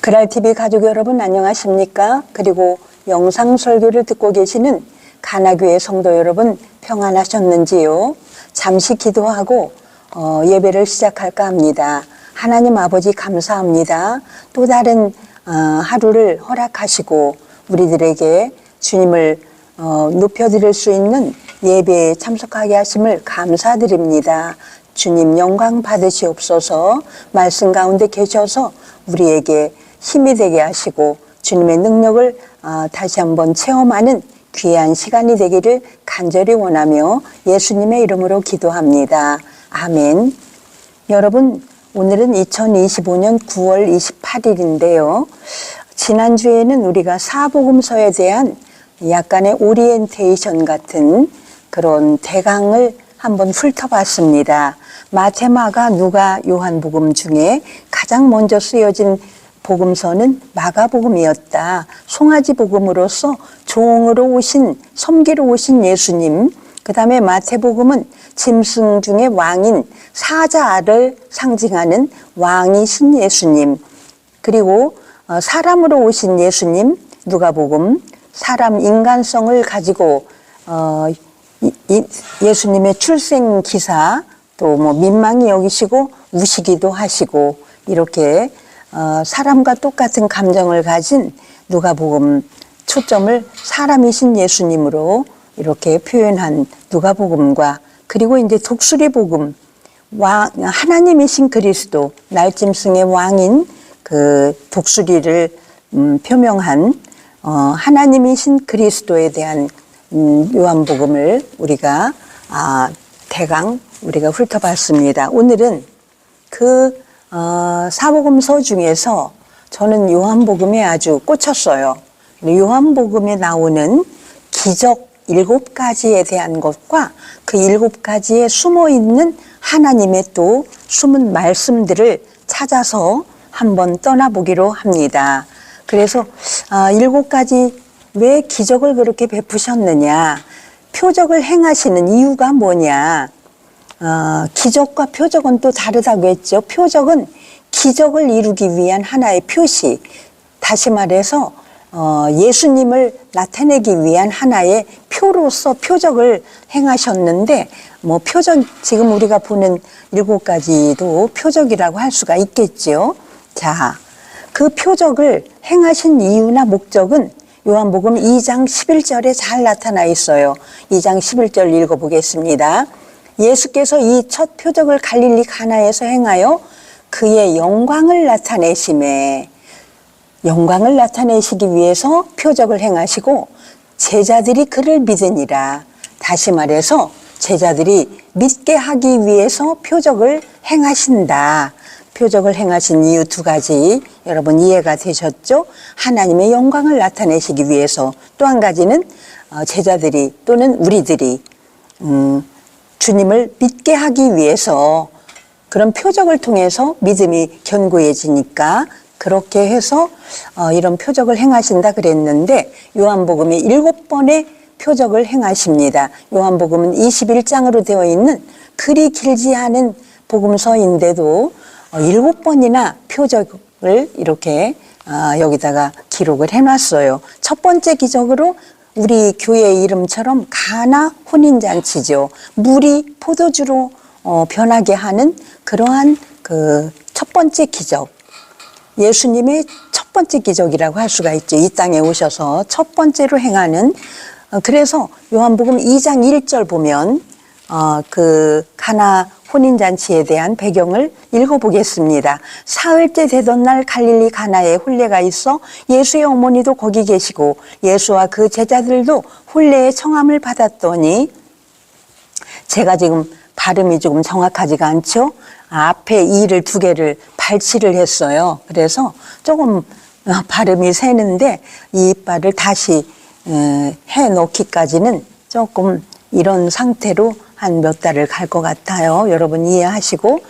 그랄TV 가족 여러분 안녕하십니까? 그리고 영상 설교를 듣고 계시는 가나교회 성도 여러분 평안하셨는지요? 잠시 기도하고 어, 예배를 시작할까 합니다. 하나님 아버지 감사합니다. 또 다른 어, 하루를 허락하시고 우리들에게 주님을 어, 높여드릴 수 있는 예배에 참석하게 하심을 감사드립니다. 주님 영광 받으시옵소서 말씀 가운데 계셔서 우리에게 힘이 되게 하시고 주님의 능력을 어, 다시 한번 체험하는 귀한 시간이 되기를 간절히 원하며 예수님의 이름으로 기도합니다. 아멘. 여러분, 오늘은 2025년 9월 28일인데요. 지난주에는 우리가 사복음서에 대한 약간의 오리엔테이션 같은 그런 대강을 한번 훑어봤습니다. 마테마가 누가 요한복음 중에 가장 먼저 쓰여진 복음서는 마가복음이었다. 송아지 복음으로서 종으로 오신 섬기러 오신 예수님. 그 다음에 마태복음은 짐승 중에 왕인 사자를 상징하는 왕이신 예수님. 그리고 어, 사람으로 오신 예수님 누가복음 사람 인간성을 가지고 어, 예수님의 출생 기사 또 뭐 민망히 여기시고 우시기도 하시고 이렇게 어, 사람과 똑같은 감정을 가진 누가복음 초점을 사람이신 예수님으로 이렇게 표현한 누가복음과 그리고 이제 독수리 복음 왕 하나님이신 그리스도 날짐승의 왕인 그 독수리를 음, 표명한 어, 하나님이신 그리스도에 대한 음, 요한복음을 우리가 아, 대강 우리가 훑어봤습니다. 오늘은 그 어, 사복음서 중에서 저는 요한복음에 아주 꽂혔어요. 요한복음에 나오는 기적 일곱 가지에 대한 것과 그 일곱 가지에 숨어 있는 하나님의 또 숨은 말씀들을 찾아서 한번 떠나보기로 합니다. 그래서 아, 일곱 가지 왜 기적을 그렇게 베푸셨느냐, 표적을 행하시는 이유가 뭐냐, 어, 기적과 표적은 또 다르다고 했죠. 표적은 기적을 이루기 위한 하나의 표시. 다시 말해서 어, 예수님을 나타내기 위한 하나의 표로서 표적을 행하셨는데 뭐 표적 지금 우리가 보는 일곱 가지도 표적이라고 할 수가 있겠죠. 자, 그 표적을 행하신 이유나 목적은 요한복음 2장 11절에 잘 나타나 있어요. 2장 11절 읽어보겠습니다. 예수께서 이 첫 표적을 갈릴리 가나에서 행하여 그의 영광을 나타내심에 영광을 나타내시기 위해서 표적을 행하시고 제자들이 그를 믿으니라. 다시 말해서 제자들이 믿게 하기 위해서 표적을 행하신다. 표적을 행하신 이유 두 가지 여러분 이해가 되셨죠? 하나님의 영광을 나타내시기 위해서 또 한 가지는 어, 제자들이 또는 우리들이 음, 주님을 믿게 하기 위해서 그런 표적을 통해서 믿음이 견고해지니까 그렇게 해서 어, 이런 표적을 행하신다 그랬는데 요한복음에 일곱 번의 표적을 행하십니다. 요한복음은 21장으로 되어 있는 그리 길지 않은 복음서인데도 어, 일곱 번이나 표적을 이렇게 어, 여기다가 기록을 해놨어요. 첫 번째 기적으로 우리 교회 이름처럼 가나 혼인잔치죠. 물이 포도주로 어, 변하게 하는 그러한 그 첫 번째 기적. 예수님의 첫 번째 기적이라고 할 수가 있죠. 이 땅에 오셔서 첫 번째로 행하는 어, 그래서 요한복음 2장 1절 보면 어, 그 가나 혼인잔치에 대한 배경을 읽어보겠습니다. 사흘째 되던 날 갈릴리 가나에 혼례가 있어 예수의 어머니도 거기 계시고 예수와 그 제자들도 혼례의 청함을 받았더니 제가 지금 발음이 조금 정확하지가 않죠. 앞에 이를 두 개를 발치를 했어요. 그래서 조금 어, 발음이 새는데 이 이빨을 다시 어, 해 놓기까지는 조금 이런 상태로 한 몇 달을 갈 것 같아요. 여러분 이해하시고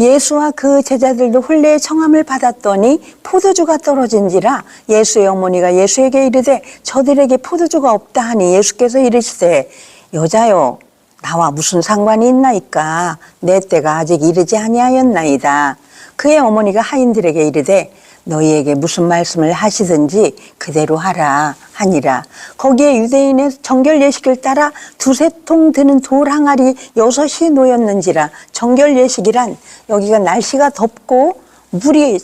예수와 그 제자들도 혼례의 청함을 받았더니 포도주가 떨어진지라 예수의 어머니가 예수에게 이르되 저들에게 포도주가 없다 하니 예수께서 이르시되 여자여 나와 무슨 상관이 있나이까 내 때가 아직 이르지 아니하였나이다. 그의 어머니가 하인들에게 이르되 너희에게 무슨 말씀을 하시든지 그대로 하라 하니라. 거기에 유대인의 정결 예식을 따라 두세 통 드는 돌 항아리 여섯이 놓였는지라. 정결 예식이란 여기가 날씨가 덥고 물이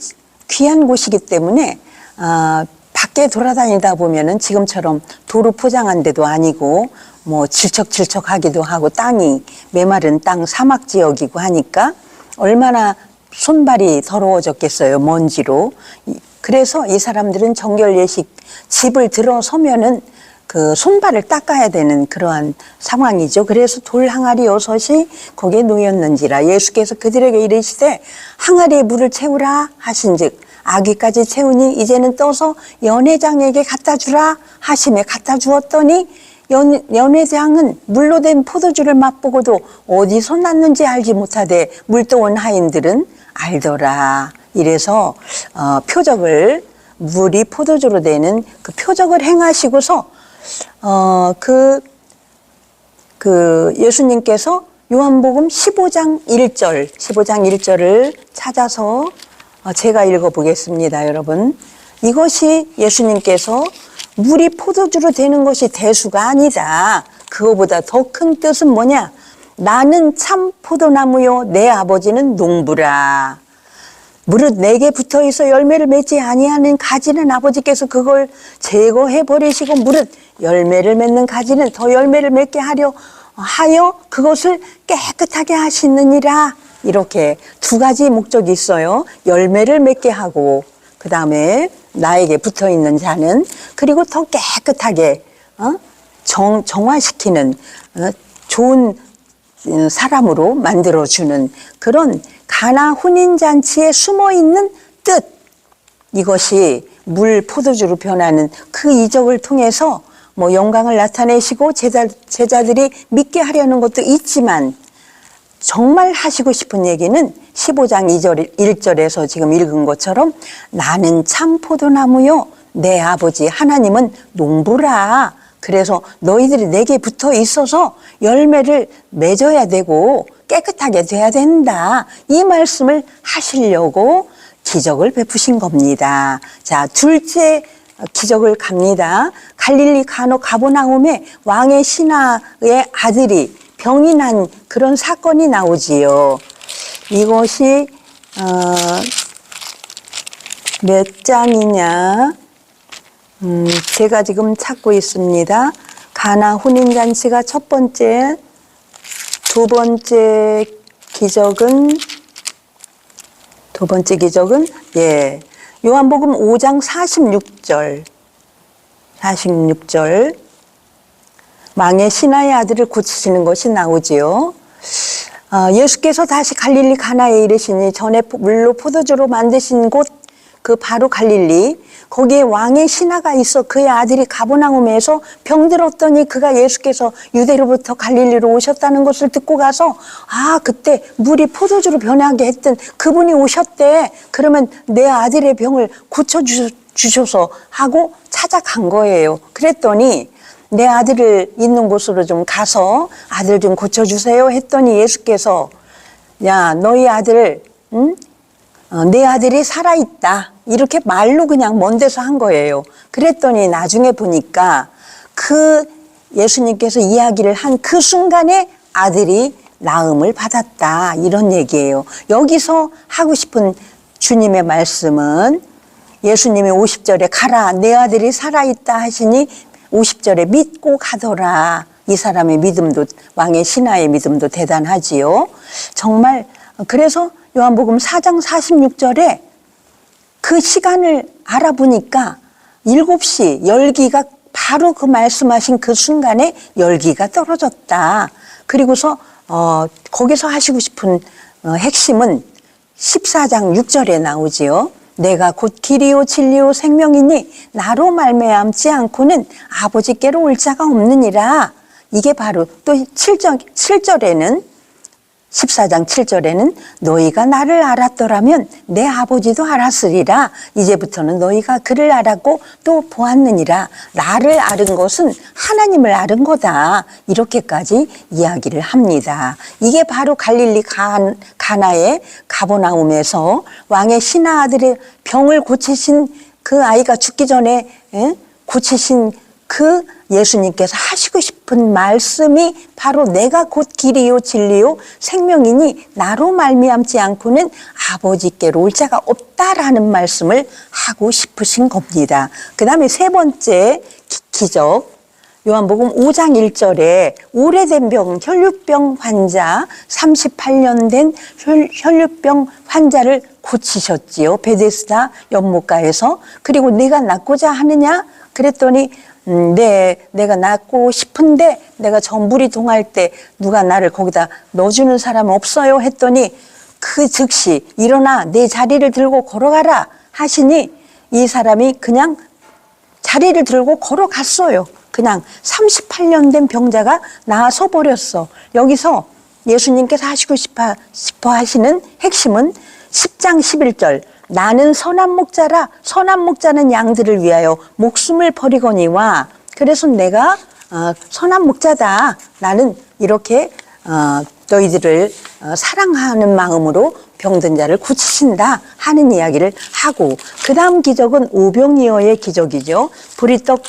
귀한 곳이기 때문에 아, 밖에 돌아다니다 보면은 지금처럼 도로 포장한 데도 아니고 뭐 질척질척하기도 하고 땅이 메마른 땅 사막 지역이고 하니까 얼마나 손발이 더러워졌겠어요 먼지로 이- 그래서 이 사람들은 정결 예식 집을 들어서면은 그 손발을 닦아야 되는 그러한 상황이죠. 그래서 돌 항아리 여섯이 거기에 놓였는지라 예수께서 그들에게 이르시되 항아리에 물을 채우라 하신즉 아기까지 채우니 이제는 떠서 연회장에게 갖다 주라 하심에 갖다 주었더니 연, 연회장은 물로 된 포도주를 맛보고도 어디서 났는지 알지 못하되 물떠온 하인들은 알더라. 이래서 어, 표적을 물이 포도주로 되는 그 표적을 행하시고서 어, 그, 그 예수님께서 요한복음 15장 1절, 15장 1절을 찾아서 어, 제가 읽어 보겠습니다, 여러분. 이것이 예수님께서 물이 포도주로 되는 것이 대수가 아니다. 그거보다 더 큰 뜻은 뭐냐? 나는 참 포도나무요, 내 아버지는 농부라. 무릇 내게 붙어 있어 열매를 맺지 아니하는 가지는 아버지께서 그걸 제거해 버리시고 무릇 열매를 맺는 가지는 더 열매를 맺게 하려 하여 그것을 깨끗하게 하시느니라 이렇게 두 가지 목적이 있어요 열매를 맺게 하고 그 다음에 나에게 붙어 있는 자는 그리고 더 깨끗하게 어? 정, 정화시키는 어? 좋은 어, 사람으로 만들어주는 그런 가나 혼인잔치에 숨어 있는 뜻. 이것이 물 포도주로 변하는 그 이적을 통해서 뭐 영광을 나타내시고 제자, 제자들이 믿게 하려는 것도 있지만 정말 하시고 싶은 얘기는 15장 2절, 1절에서 지금 읽은 것처럼 나는 참 포도나무요. 내 아버지 하나님은 농부라. 그래서 너희들이 내게 붙어 있어서 열매를 맺어야 되고 깨끗하게 돼야 된다. 이 말씀을 하시려고 기적을 베푸신 겁니다. 자, 둘째 기적을 갑니다. 갈릴리 가노 가보나움에 왕의 신하의 아들이 병이 난 그런 사건이 나오지요. 이것이 어, 몇 장이냐? 음, 제가 지금 찾고 있습니다. 가나 혼인잔치가 첫 번째, 두 번째 기적은 두 번째 기적은 예 요한복음 5장 46절 46절 망의 신하의 아들을 고치시는 것이 나오지요. 어, 예수께서 다시 갈릴리 가나에 이르시니 전에 포- 물로 포도주로 만드신 곳 그 바로 갈릴리 거기에 왕의 신하가 있어 그의 아들이 가보나움에서 병들었더니 그가 예수께서 유대로부터 갈릴리로 오셨다는 것을 듣고 가서 아 그때 물이 포도주로 변하게 했던 그분이 오셨대. 그러면 내 아들의 병을 고쳐 주셔서 하고 찾아간 거예요. 그랬더니 내 아들을 있는 곳으로 좀 가서 아들 좀 고쳐주세요 했더니 예수께서 야 너희 아들 응? 어, 내 아들이 살아있다 이렇게 말로 그냥 먼 데서 한 거예요. 그랬더니 나중에 보니까 그 예수님께서 이야기를 한 그 순간에 아들이 나음을 받았다. 이런 얘기예요. 여기서 하고 싶은 주님의 말씀은 예수님이 50절에 가라 내 아들이 살아있다 하시니 50절에 믿고 가더라. 이 사람의 믿음도 왕의 신하의 믿음도 대단하지요. 정말 그래서 요한복음 4장 46절에 그 시간을 알아보니까 7시 열기가 바로 그 말씀하신 그 순간에 열기가 떨어졌다. 그리고서 어, 거기서 하시고 싶은 어, 핵심은 14장 6절에 나오지요. 내가 곧 길이요 진리요 생명이니 나로 말미암지 않고는 아버지께로 올 자가 없느니라. 이게 바로 또 7절, 7절에는 14장 7절에는 너희가 나를 알았더라면 내 아버지도 알았으리라. 이제부터는 너희가 그를 알았고 또 보았느니라. 나를 알은 것은 하나님을 알은 거다. 이렇게까지 이야기를 합니다. 이게 바로 갈릴리 간, 가나의 가보나움에서 왕의 신하 아들의 병을 고치신 그 아이가 죽기 전에 예? 고치신 그 예수님께서 하시고 싶 은 말씀이 바로 내가 곧 길이요 진리요 생명이니 나로 말미암지 않고는 아버지께로 올 자가 없다라는 말씀을 하고 싶으신 겁니다. 그 다음에 세 번째 기- 기적 요한복음 5장 1절에 오래된 병, 혈류병 환자, 38년 된 혈, 혈류병 환자를 고치셨지요. 베데스다 연못가에서. 그리고 내가 낫고자 하느냐? 그랬더니 음, 네, 내가 낫고 싶은데 내가 저 물이 동할 때 누가 나를 거기다 넣어주는 사람 없어요? 했더니 그 즉시 일어나 내 자리를 들고 걸어가라 하시니 이 사람이 그냥 자리를 들고 걸어갔어요. 그냥 38년 된 병자가 나서 버렸어. 여기서 예수님께서 하시고 싶어 하시는 핵심은 10장 11절. 나는 선한 목자라 선한 목자는 양들을 위하여 목숨을 버리거니와 그래서 내가 어, 선한 목자다. 나는 이렇게 어, 너희들을 어, 사랑하는 마음으로 병든 자를 고치신다 하는 이야기를 하고 그 다음 기적은 오병이어의 기적이죠. 보리떡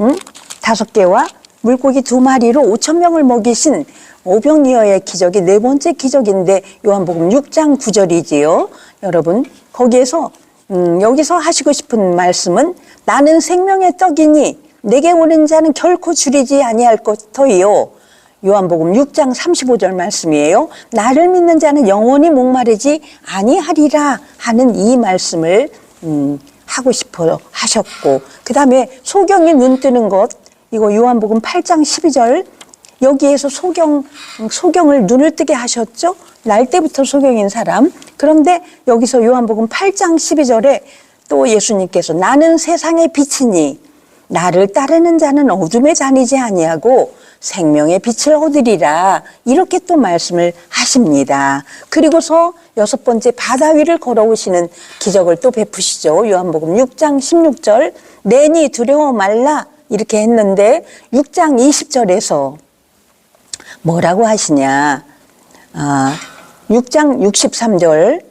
음? 다섯 개와 물고기 두 마리로 오천 명을 먹이신 오병이어의 기적이 네 번째 기적인데 요한복음 6장 9절이지요. 여러분 거기에서 음, 여기서 하시고 싶은 말씀은 나는 생명의 떡이니 내게 오는 자는 결코 줄이지 아니할 것터이요. 요한복음 6장 35절 말씀이에요. 나를 믿는 자는 영원히 목마르지 아니하리라 하는 이 말씀을 음, 하고 싶어 하셨고 그 다음에 소경이 눈 뜨는 것 이거 요한복음 8장 12절 여기에서 소경 소경을 눈을 뜨게 하셨죠. 날 때부터 소경인 사람. 그런데 여기서 요한복음 8장 12절에 또 예수님께서 나는 세상의 빛이니 나를 따르는 자는 어둠에 다니지 아니하고 생명의 빛을 얻으리라 이렇게 또 말씀을 하십니다. 그리고서 여섯 번째 바다 위를 걸어오시는 기적을 또 베푸시죠. 요한복음 6장 16절 내니 두려워 말라 이렇게 했는데 6장 20절에서 뭐라고 하시냐? 아, 6장 63절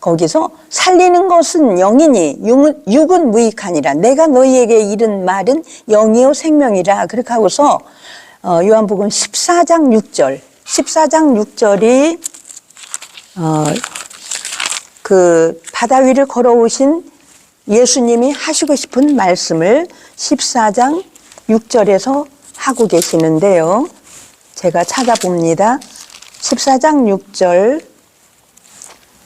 거기서 살리는 것은 영이니 육은, 무익하니라. 내가 너희에게 이른 말은 영이요 생명이라. 그렇게 하고서 어, 요한복음 14장 6절, 14장 6절이 어, 그 바다 위를 걸어오신 예수님이 하시고 싶은 말씀을 14장 6절에서 하고 계시는데요. 제가 찾아봅니다. 14장 6절,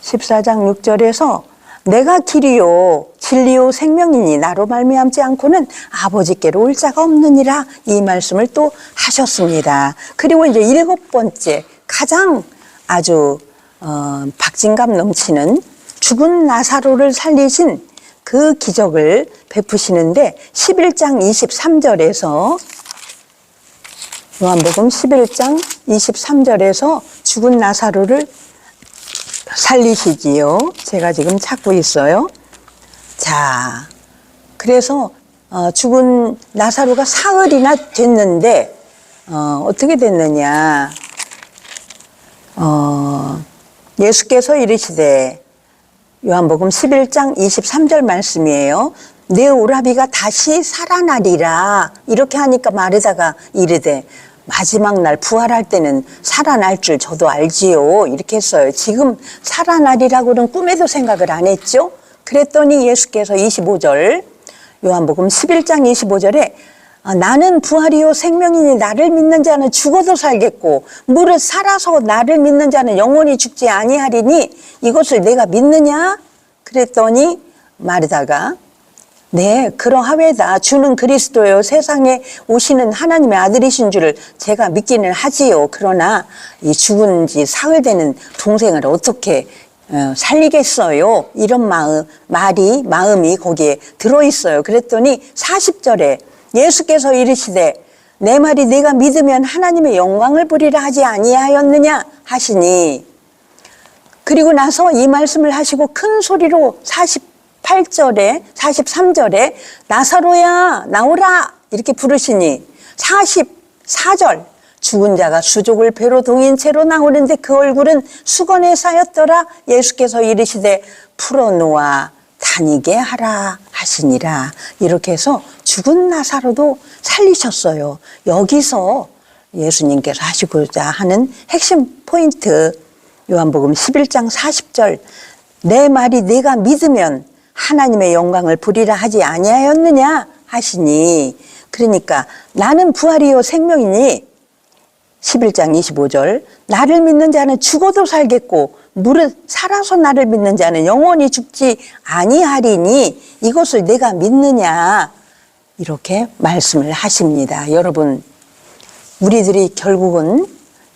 14장 6절에서 내가 길이요 진리요 생명이니 나로 말미암지 않고는 아버지께로 올 자가 없느니라 이 말씀을 또 하셨습니다. 그리고 이제 일곱 번째 가장 아주 어, 박진감 넘치는 죽은 나사로를 살리신 그 기적을 베푸시는데 11장 23절에서 요한복음 11장 23절에서 죽은 나사로를 살리시지요. 제가 지금 찾고 있어요. 자, 그래서 어, 죽은 나사로가 사흘이나 됐는데 어, 어떻게 됐느냐? 어, 예수께서 이르시되 요한복음 11장 23절 말씀이에요. 내 오라비가 다시 살아나리라. 이렇게 하니까 마르다가 이르되 마지막 날 부활할 때는 살아날 줄 저도 알지요. 이렇게 했어요. 지금 살아나리라고는 꿈에도 생각을 안 했죠. 그랬더니 예수께서 25절 요한복음 11장 25절에 아, 나는 부활이요 생명이니 나를 믿는 자는 죽어도 살겠고 무릇 살아서 나를 믿는 자는 영원히 죽지 아니하리니 이것을 내가 믿느냐? 그랬더니 마르다가 네, 그러하외다. 주는 그리스도요. 세상에 오시는 하나님의 아들이신 줄을 제가 믿기는 하지요. 그러나 이 죽은 지 사흘 되는 동생을 어떻게 어, 살리겠어요? 이런 마음, 말이, 마음이 거기에 들어있어요. 그랬더니 40절에 예수께서 이르시되 내 말이 내가 믿으면 하나님의 영광을 부리라 하지 아니하였느냐 하시니 그리고 나서 이 말씀을 하시고 큰 소리로 48절에 43절에 나사로야 나오라 이렇게 부르시니 44절 죽은 자가 수족을 배로 동인 채로 나오는데 그 얼굴은 수건에 쌓였더라. 예수께서 이르시되 풀어놓아 다니게 하라 하시니라. 이렇게 해서 죽은 나사로도 살리셨어요. 여기서 예수님께서 하시고자 하는 핵심 포인트 요한복음 11장 40절 내 말이 내가 믿으면 하나님의 영광을 부리라 하지 아니하였느냐 하시니. 그러니까 나는 부활이요 생명이니. 11장 25절 나를 믿는 자는 죽어도 살겠고 무릇 살아서 나를 믿는 자는 영원히 죽지 아니하리니 이것을 내가 믿느냐? 이렇게 말씀을 하십니다. 여러분 우리들이 결국은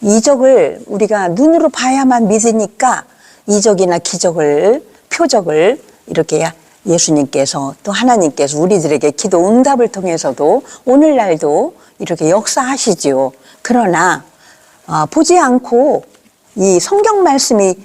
이적을 우리가 눈으로 봐야만 믿으니까 이적이나 기적을 표적을 이렇게 예수님께서 또 하나님께서 우리들에게 기도 응답을 통해서도 오늘날도 이렇게 역사하시지요. 그러나 아, 보지 않고 이 성경 말씀이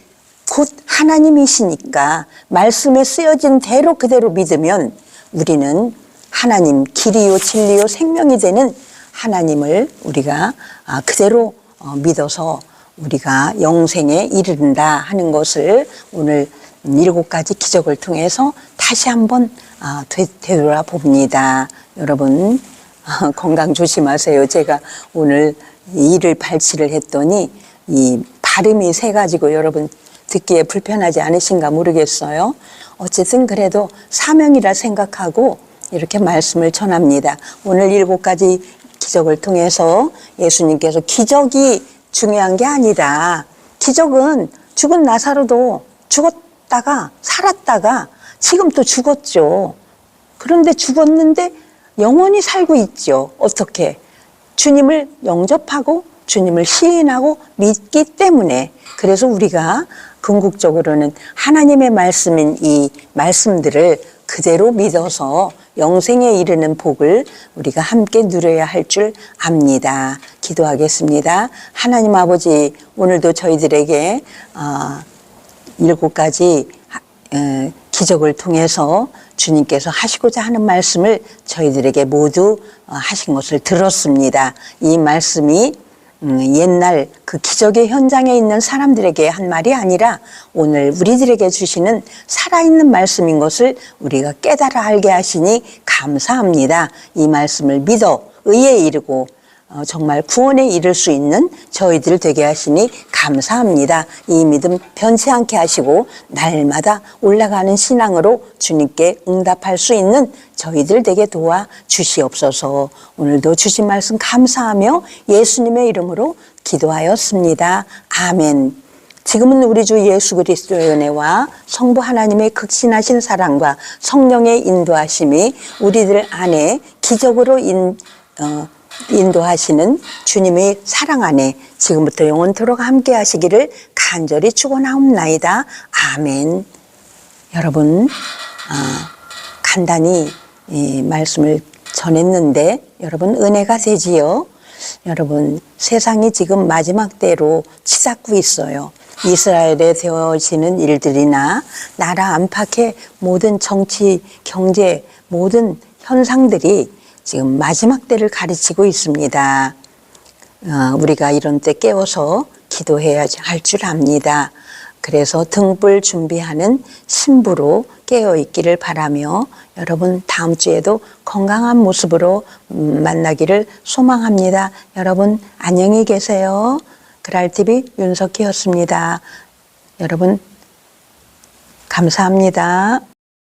곧 하나님이시니까 말씀에 쓰여진 대로 그대로 믿으면 우리는 하나님 길이요 진리요 생명이 되는 하나님을 우리가 아, 그대로 어, 믿어서 우리가 영생에 이른다 하는 것을 오늘 일곱 가지 기적을 통해서 다시 한번 아, 되, 되돌아 봅니다. 여러분 어, 건강 조심하세요. 제가 오늘 이를 발치를 했더니 이 발음이 세 가지고 여러분 듣기에 불편하지 않으신가 모르겠어요. 어쨌든 그래도 사명이라 생각하고 이렇게 말씀을 전합니다. 오늘 일곱 가지 기적을 통해서 예수님께서 기적이 중요한 게 아니다. 기적은 죽은 나사로도 죽었 다가 살았다가 지금 또 죽었죠. 그런데 죽었는데 영원히 살고 있죠. 어떻게? 주님을 영접하고 주님을 시인하고 믿기 때문에 그래서 우리가 궁극적으로는 하나님의 말씀인 이 말씀들을 그대로 믿어서 영생에 이르는 복을 우리가 함께 누려야 할 줄 압니다. 기도하겠습니다. 하나님 아버지 오늘도 저희들에게 어, 일곱 가지 어, 기적을 통해서 주님께서 하시고자 하는 말씀을 저희들에게 모두 어, 하신 것을 들었습니다. 이 말씀이 음, 옛날 그 기적의 현장에 있는 사람들에게 한 말이 아니라 오늘 우리들에게 주시는 살아있는 말씀인 것을 우리가 깨달아 알게 하시니 감사합니다. 이 말씀을 믿어 의에 이르고 어, 정말 구원에 이를 수 있는 저희들 되게 하시니 감사합니다. 이 믿음 변치 않게 하시고 날마다 올라가는 신앙으로 주님께 응답할 수 있는 저희들 되게 도와 주시옵소서. 오늘도 주신 말씀 감사하며 예수님의 이름으로 기도하였습니다. 아멘. 지금은 우리 주 예수 그리스도의 은혜와 성부 하나님의 극신하신 사랑과 성령의 인도하심이 우리들 안에 기적으로 인, 어, 인도하시는 주님의 사랑 안에 지금부터 영원토록 함께 하시기를 간절히 축원하옵나이다. 아멘. 여러분 아, 간단히 이 말씀을 전했는데 여러분 은혜가 되지요. 여러분 세상이 지금 마지막 때로 치닫고 있어요. 이스라엘에 되어지는 일들이나 나라 안팎의 모든 정치, 경제, 모든 현상들이 지금 마지막 때를 가르치고 있습니다. 어, 우리가 이런 때 깨워서 기도해야 할 줄 압니다. 그래서 등불 준비하는 신부로 깨어 있기를 바라며 여러분 다음 주에도 건강한 모습으로 음, 만나기를 소망합니다. 여러분 안녕히 계세요. 그랄TV 윤석희였습니다. 여러분 감사합니다.